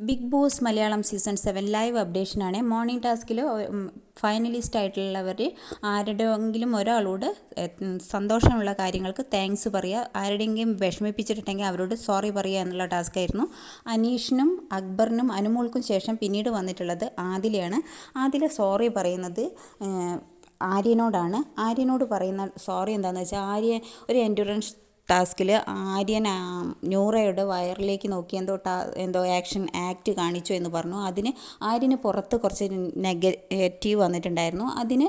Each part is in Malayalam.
Big boss Malayalam season seven live അപ്ഡേഷനാണ്. Morning ടാസ്കിൽ ഫൈനലിസ്റ്റ് ആയിട്ടുള്ളവർ ആരുടെയെങ്കിലും ഒരാളോട് സന്തോഷമുള്ള കാര്യങ്ങൾക്ക് താങ്ക്സ് പറയുക ആരുടെയെങ്കിലും വിഷമിപ്പിച്ചിട്ടുണ്ടെങ്കിൽ അവരോട് സോറി പറയുക എന്നുള്ള ടാസ്ക് ആയിരുന്നു അനീഷിനും അക്ബറിനും അനുമോൾക്കും ശേഷം പിന്നീട് വന്നിട്ടുള്ളത് ആദിലയാണ്. ആദില സോറി പറയുന്നത് ആര്യനോടാണ്. ആര്യനോട് പറയുന്ന സോറി എന്താണെന്ന് വെച്ചാൽ ആര്യ ഒരു എൻഡുറൻസ് ടാസ്കിൽ ആര്യൻ നൂറയുടെ വയറിലേക്ക് നോക്കി എന്തോ ടാ എന്തോ ആക്ഷൻ ആക്ട് കാണിച്ചു എന്ന് പറഞ്ഞു. അതിന് ആര്യന് പുറത്ത് കുറച്ച് നെഗറ്റീവ് വന്നിട്ടുണ്ടായിരുന്നു. അതിന്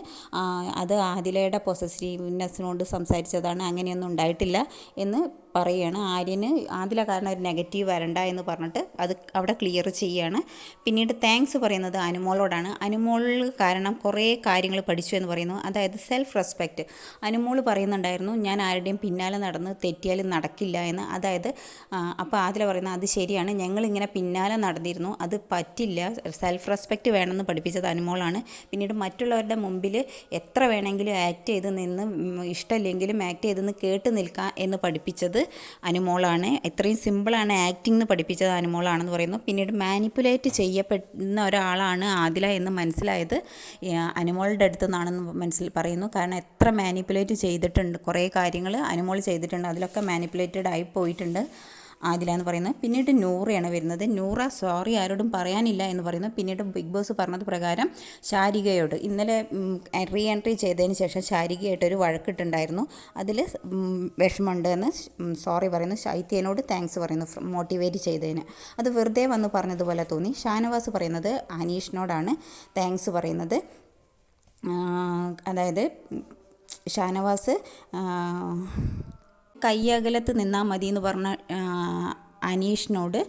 അത് ആദിലയുടെ പൊസസീവ്നെസ്സിനോട് സംസാരിച്ചതാണ്. അങ്ങനെയൊന്നും ഉണ്ടായിട്ടില്ല എന്ന് പറയുകയാണ് ആര്യന് ആദില കാരണം ഒരു നെഗറ്റീവ് വരണ്ട എന്ന് പറഞ്ഞിട്ട് അത് അവിടെ ക്ലിയർ ചെയ്യുകയാണ് പിന്നീട് താങ്ക്സ് പറയുന്നത് അനുമോളോടാണ്. അനുമോൾ കാരണം കുറേ കാര്യങ്ങൾ പഠിച്ചു എന്ന് പറയുന്നു. അതായത് സെൽഫ് റെസ്പെക്റ്റ് അനുമോൾ പറയുന്നുണ്ടായിരുന്നു ഞാൻ ആരുടെയും പിന്നാലെ നടന്ന് തെറ്റിയാലും നടക്കില്ല എന്ന്. അതായത് അപ്പോൾ ആദില പറയുന്നത് അത് ശരിയാണ്. ഞങ്ങളിങ്ങനെ പിന്നാലെ നടന്നിരുന്നു. അത് പറ്റില്ല. സെൽഫ് റെസ്പെക്റ്റ് വേണമെന്ന് പഠിപ്പിച്ചത് അനുമോളാണ്. പിന്നീട് മറ്റുള്ളവരുടെ മുമ്പിൽ എത്ര വേണമെങ്കിലും ആക്ട് ചെയ്ത് നിന്ന് ഇഷ്ടമില്ലെങ്കിലും ആക്ട് ചെയ്ത് നിന്ന് കേട്ട് നിൽക്കാം എന്ന് പഠിപ്പിച്ചത് അനുമോളാണ്. ഇത്രയും സിമ്പിളാണ്. ആക്ടിംഗ് എന്ന് പഠിപ്പിച്ചത് അനുമോളാണെന്ന് പറയുന്നു. പിന്നീട് മാനിപ്പുലേറ്റ് ചെയ്യപ്പെടുന്ന ഒരാളാണ് ആദില എന്ന് മനസ്സിലായത്. അനുമോളുടെ അടുത്ത് നിന്നാണെന്ന് മനസ്സിൽ പറയുന്നു. കാരണം എത്ര മാനിപ്പുലേറ്റ് ചെയ്തിട്ടുണ്ട്. കുറേ കാര്യങ്ങൾ അനുമോൾ ചെയ്തിട്ടുണ്ട്. അതിലൊക്കെ മാനിപ്പുലേറ്റഡ് ആയി പോയിട്ടുണ്ട്. ആദില എന്ന് പറയുന്നത്. പിന്നീട് നൂറയാണ് വരുന്നത്. നൂറ സോറി ആരോടും പറയാനില്ല എന്ന് പറയുന്നു പിന്നീട് ബിഗ് ബോസ് പറഞ്ഞത് പ്രകാരം ശാരികയോട്. ഇന്നലെ റീ എൻട്രി ചെയ്തതിന് ശേഷം ശാരികയായിട്ടൊരു വഴക്കിട്ടുണ്ടായിരുന്നു. അതിൽ വിഷമമുണ്ട് എന്ന് സോറി പറയുന്നു. ശൈത്യനോട് താങ്ക്സ് പറയുന്നു മോട്ടിവേറ്റ് ചെയ്തതിന്. അത് വെറുതെ വന്ന് പറഞ്ഞതുപോലെ തോന്നി. ഷാനവാസ് പറയുന്നത് അനീഷിനോടാണ് താങ്ക്സ് പറയുന്നത്. അതായത് ഷാനവാസ് കയ്യകലത്ത് നിന്നാൽ മതി എന്ന് പറഞ്ഞ അനീഷിനോട്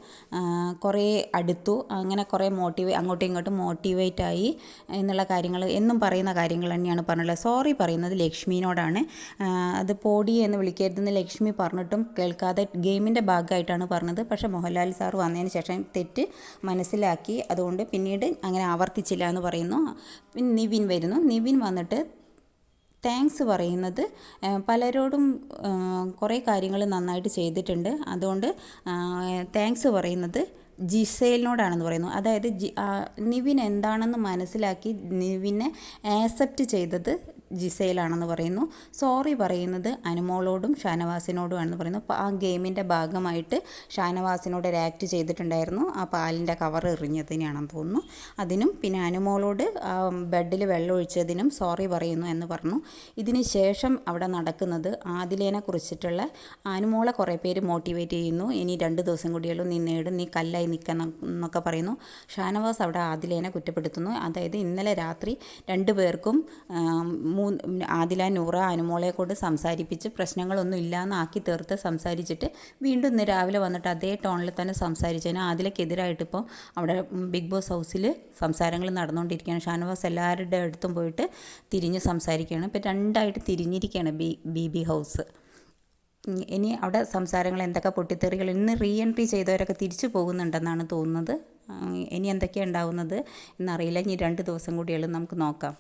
കുറേ അടുത്തു അങ്ങനെ കുറേ മോട്ടിവേ അങ്ങോട്ടും ഇങ്ങോട്ടും മോട്ടിവേറ്റ് ആയി എന്നുള്ള കാര്യങ്ങൾ എന്നും പറയുന്ന കാര്യങ്ങൾ തന്നെയാണ് പറഞ്ഞുള്ളത് സോറി പറയുന്നത് ലക്ഷ്മിനോടാണ്. അത് പോടി എന്ന് വിളിക്കരുതെന്ന് ലക്ഷ്മി പറഞ്ഞിട്ടും കേൾക്കാതെ ഗെയിമിന്റെ ഭാഗമായിട്ടാണ് പറഞ്ഞത്. പക്ഷേ മോഹൻലാൽ സാർ വന്നതിന് ശേഷം തെറ്റ് മനസ്സിലാക്കി. അതുകൊണ്ട് പിന്നീട് അങ്ങനെ ആവർത്തിച്ചില്ല എന്ന് പറയുന്നു. നിവിൻ വരുന്നു. നിവിൻ വന്നിട്ട് താങ്ക്സ് പറയുന്നത് പലരോടും കുറേ കാര്യങ്ങൾ നന്നായിട്ട് ചെയ്തിട്ടുണ്ട്. അതുകൊണ്ട് താങ്ക്സ് പറയുന്നത് ജിസേലിനോടാണെന്ന് പറയുന്നു. അതായത് നിവിൻ എന്താണെന്ന് മനസ്സിലാക്കി നിവിനെ ആക്സെപ്റ്റ് ചെയ്തത് ജിസയിലാണെന്ന് പറയുന്നു. സോറി പറയുന്നത് അനുമോളോടും ഷാനവാസിനോടുമാണെന്ന് പറയുന്നു. അപ്പോൾ ആ ഗെയിമിന്റെ ഭാഗമായിട്ട് ഷാനവാസിനോട് ആക്ട് ചെയ്തിട്ടുണ്ടായിരുന്നു. ആ പാലിന്റെ കവർ എറിഞ്ഞതിനാണെന്ന് തോന്നുന്നു. അതിനും പിന്നെ അനുമോളോട് ആ ബെഡിൽ വെള്ളം ഒഴിച്ചതിനും സോറി പറയുന്നു എന്ന് പറഞ്ഞു. ഇതിന് ശേഷം അവിടെ നടക്കുന്നത് ആദിലേനെ കുറിച്ചിട്ടുള്ള അനുമോളെ കുറേ പേര് മോട്ടിവേറ്റ് ചെയ്യുന്നു. ഇനി രണ്ട് ദിവസം കൂടിയുള്ളൂ നീ നേടും. നീ കല്ലായി നിൽക്കണം എന്നൊക്കെ പറയുന്നു. ഷാനവാസ് അവിടെ ആദിലേനെ കുറ്റപ്പെടുത്തുന്നു. അതായത് ഇന്നലെ രാത്രി രണ്ടു പേർക്കും മൂന്ന് ആദില നൂറ അനുമോളെ കൊണ്ട് സംസാരിപ്പിച്ച് പ്രശ്നങ്ങളൊന്നും ഇല്ലാന്നാക്കി തീർത്ത് സംസാരിച്ചിട്ട് വീണ്ടും ഇന്ന് രാവിലെ വന്നിട്ട് അതേ ടോണിൽ തന്നെ സംസാരിച്ചതിന് ആദിലക്കെതിരായിട്ട് ഇപ്പോൾ അവിടെ ബിഗ് ബോസ് ഹൗസിൽ സംസാരങ്ങൾ നടന്നുകൊണ്ടിരിക്കുകയാണ്. ഷാനവാസ് എല്ലാവരുടെ അടുത്തും പോയിട്ട് തിരിഞ്ഞ് സംസാരിക്കുകയാണ്. ഇപ്പോൾ രണ്ടായിട്ട് തിരിഞ്ഞിരിക്കുകയാണ് ബി ബി ബി ഹൗസ്. ഇനി അവിടെ സംസാരങ്ങൾ എന്തൊക്കെ പൊട്ടിത്തെറികൾ ഇന്ന് റീ എൻട്രി ചെയ്തവരൊക്കെ തിരിച്ചു പോകുന്നുണ്ടെന്നാണ് തോന്നുന്നത്. ഇനി എന്തൊക്കെയാണ് ഉണ്ടാവുന്നത് എന്നറിയില്ല. ഇനി രണ്ട് ദിവസം കൂടിയാലും നമുക്ക് നോക്കാം.